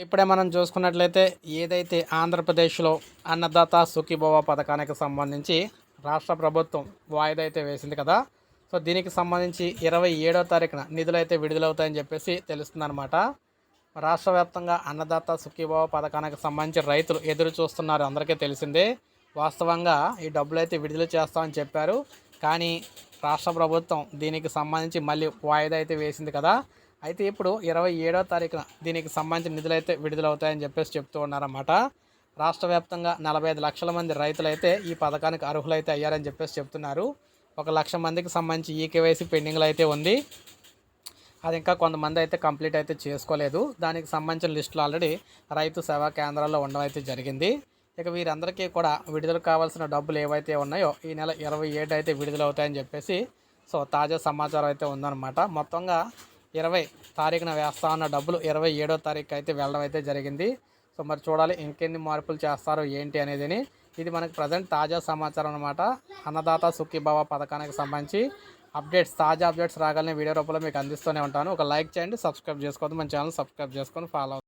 ఇప్పుడే మనం చూసుకున్నట్లయితే ఏదైతే ఆంధ్రప్రదేశ్లో అన్నదాత సుఖీభవ పథకానికి సంబంధించి రాష్ట్ర ప్రభుత్వం వాయిదా అయితే వేసింది కదా. సో దీనికి సంబంధించి ఇరవై ఏడో తారీఖున నిధులు అయితే విడుదలవుతాయని చెప్పేసి తెలుస్తుందన్నమాట. రాష్ట్ర వ్యాప్తంగా అన్నదాత సుఖీభవ పథకానికి సంబంధించి రైతులు ఎదురు చూస్తున్నారు. అందరికీ తెలిసిందే. వాస్తవంగా ఈ డబ్బులు అయితే విడుదల చేస్తామని చెప్పారు. కానీ రాష్ట్ర ప్రభుత్వం దీనికి సంబంధించి మళ్ళీ వాయిదా అయితే వేసింది కదా. అయితే ఇప్పుడు ఇరవై ఏడో తారీఖున దీనికి సంబంధించిన నిధులు అయితే విడుదలవుతాయని చెప్పేసి చెప్తూ ఉన్నారన్నమాట. రాష్ట్ర వ్యాప్తంగా నలభై ఐదు లక్షల మంది రైతులైతే ఈ పథకానికి అర్హులైతే అయ్యారని చెప్పేసి చెప్తున్నారు. ఒక లక్ష మందికి సంబంధించి ఈ కేవైసీ పెండింగ్లో అయితే ఉంది. అది ఇంకా కొంతమంది అయితే కంప్లీట్ అయితే చేసుకోలేదు. దానికి సంబంధించిన లిస్టులు ఆల్రెడీ రైతు సేవా కేంద్రాల్లో ఉండడం అయితే జరిగింది. ఇక వీరందరికీ కూడా విడుదల కావాల్సిన డబ్బులు ఏవైతే ఉన్నాయో ఈ నెల ఇరవై ఏడు అయితే విడుదలవుతాయని చెప్పేసి సో తాజా సమాచారం అయితే ఉందన్నమాట. మొత్తంగా ఇరవై తారీఖున వేస్తా ఉన్న డబ్బులు ఇరవై ఏడో తారీఖు అయితే వెళ్ళడం అయితే జరిగింది. సో మరి చూడాలి ఇంకెన్ని మార్పులు చేస్తారో ఏంటి అనేదిని. ఇది మనకు ప్రజెంట్ తాజా సమాచారం అనమాట అన్నదాత సుఖీభావ పథకానికి సంబంధించి అప్డేట్స్ తాజా అప్డేట్స్ రాగానే వీడియో రూపంలో మీకు అందిస్తూనే ఉంటాను. ఒక లైక్ చేయండి సబ్స్క్రైబ్ చేసుకోవద్దు. మన ఛానల్ సబ్స్క్రైబ్ చేసుకొని ఫాలో